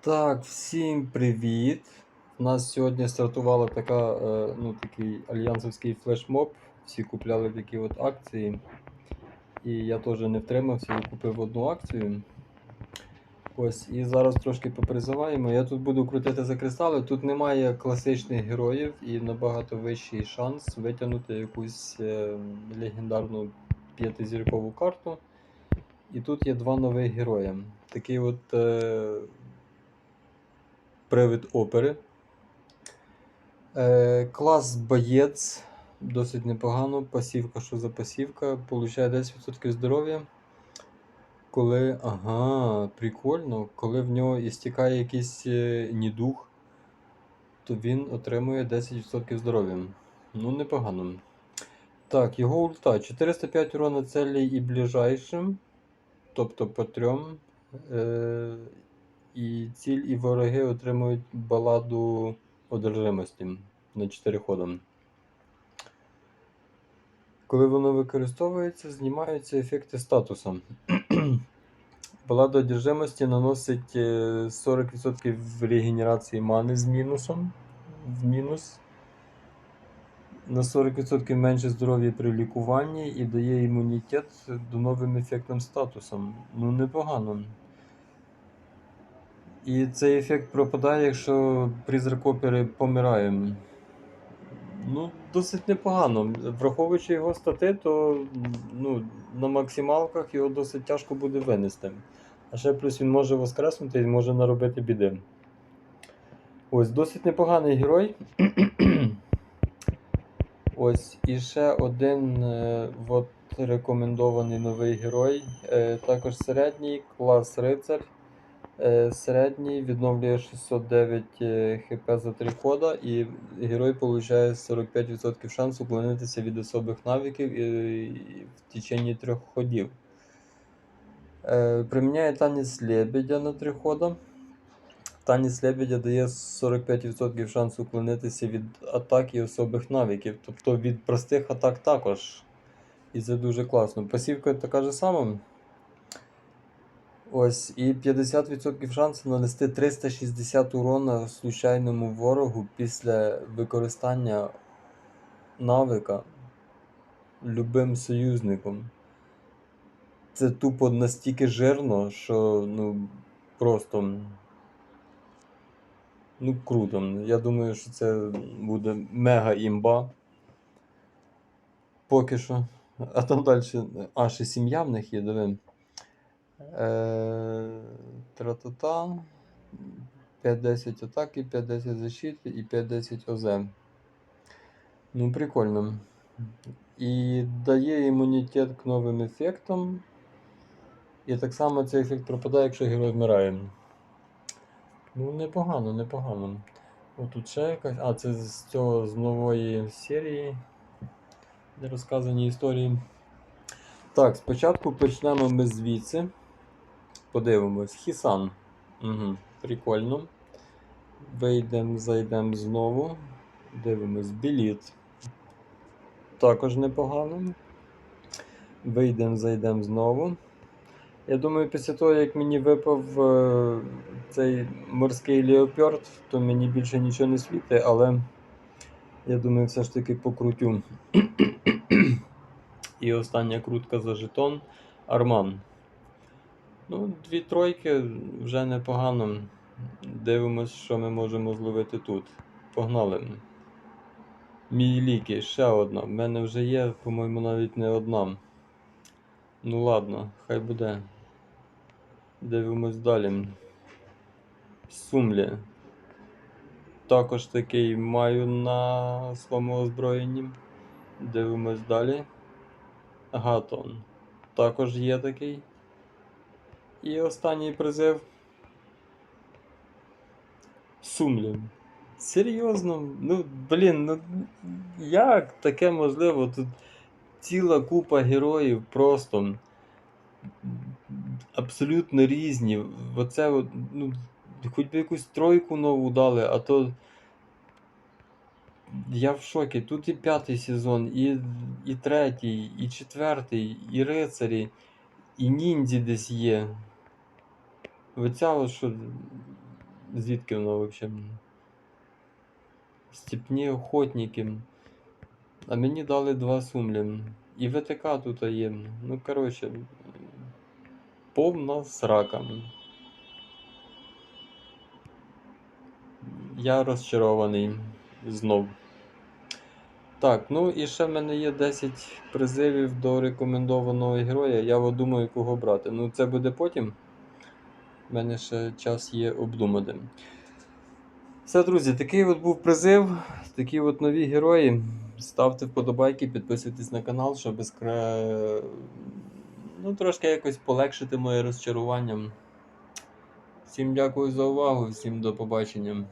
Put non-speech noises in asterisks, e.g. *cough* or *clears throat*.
Так, всім привіт! У нас сьогодні стартувала така, е, ну, такий альянсовський флешмоб. Всі купляли такі от акції. І я теж не втримався і купив одну акцію. Ось, і зараз трошки попризиваємо. Я тут буду крутити за кристали. Тут немає класичних героїв і набагато вищий шанс витягнути якусь е, легендарну п'ятизіркову карту. І тут є два нових герої. Такий от. Е, привид опери. Е, Клас боєць. Досить непогано. Пасівка, що за пасівка. Получає 10% здоров'я. Коли. Ага, прикольно. Коли в нього істікає якийсь е, нідух, то він отримує 10% здоров'я. Ну, непогано. Так, його ульта. 405 урона целі і ближайшим. Тобто по трьом. Е, і ціль і вороги отримують баладу одержимості на 4 хода. Коли воно використовується, знімаються ефекти статуса. *clears throat* Балада одержимості наносить е, 40% регенерації мани з мінусом. В мінус. На 40% менше здоров'я при лікуванні і дає імунітет до новим ефектам статусом. Ну, непогано. І цей ефект пропадає, якщо призрак опери помирає. Ну, досить непогано. Враховуючи його стати, то ну, на максималках його досить тяжко буде винести. А ще плюс він може воскреснути і може наробити біди. Ось, досить непоганий герой. *clears throat* Ось, і ще один е, от, рекомендований новий герой. Е, також середній клас рицар. Е, середній відновлює 609 е, хп за 3 хода, і герой получає 45% шансу уклонитися від особих навиків і в течение 3 ходів. Е, приміняє танець лебедя на 3 хода. Танець лебедя дає 45% шансу уклонитися від атак і особих навиків. Тобто від простих атак також. І це дуже класно. Пасівка така ж сама. Ось, і 50% шансу нанести 360 урона случайному ворогу після використання навика любим союзником. Це тупо настільки жирно, що ну просто. Ну, круто. Я думаю, що це буде мега імба. Поки що. А там далі. А, ще сім'я в них є, диви. Е, Тра-та-та. 5-10 атаки, 5-10 защити і 5-10 ОЗ. Ну, прикольно. І дає імунітет к новим ефектам. І так само цей ефект пропадає, якщо герой вмирає. Ну, непогано, непогано. Отут ще якась. А, це з цього з нової серії, де розказані історії. Так, спочатку почнемо ми звідси. Подивимось. Хісан. Угу, Прикольно. Вийдемо, зайдемо знову. Дивимось біліт. Також непогано. Вийдемо, зайдемо знову. Я думаю, після того, як мені випав е, цей морський леопард, то мені більше нічого не світить, але я думаю, все ж таки покрутю. І остання крутка за жетон Арман. Ну, дві тройки вже непогано. Дивимось, що ми можемо зловити тут. Погнали. Мій ліки, ще одна. В мене вже є, по-моєму, навіть не одна. Ну ладно, хай буде. Дивимось далі. Сумлі. Також такий маю на своєму озброєнні. Дивимось далі. Гатон. Також є такий. І останній призив. Сумлі. Серйозно? Ну, блін, ну як таке можливо? Тут ціла купа героїв просто абсолютно різні. Оце, ну, хоч би якусь тройку нову дали, а то. Я в шокі. Тут і п'ятий сезон, і, і третій, і четвертий, і рицарі, і ніндзі десь є. Оця що. Звідки воно взагалі? Степні охотники. А мені дали два сумлі. І ВТК тут є. Ну, коротше, повна срака. Я розчарований знов. Так, ну і ще в мене є 10 призивів до рекомендованого героя. Я думаю, кого брати. Ну, це буде потім. У мене ще час є обдумати. Все, друзі, такий от був призив. Такі от нові герої. Ставте вподобайки, підписуйтесь на канал, щоб скра... ну, трошки якось полегшити моє розчарування. Всім дякую за увагу, всім до побачення.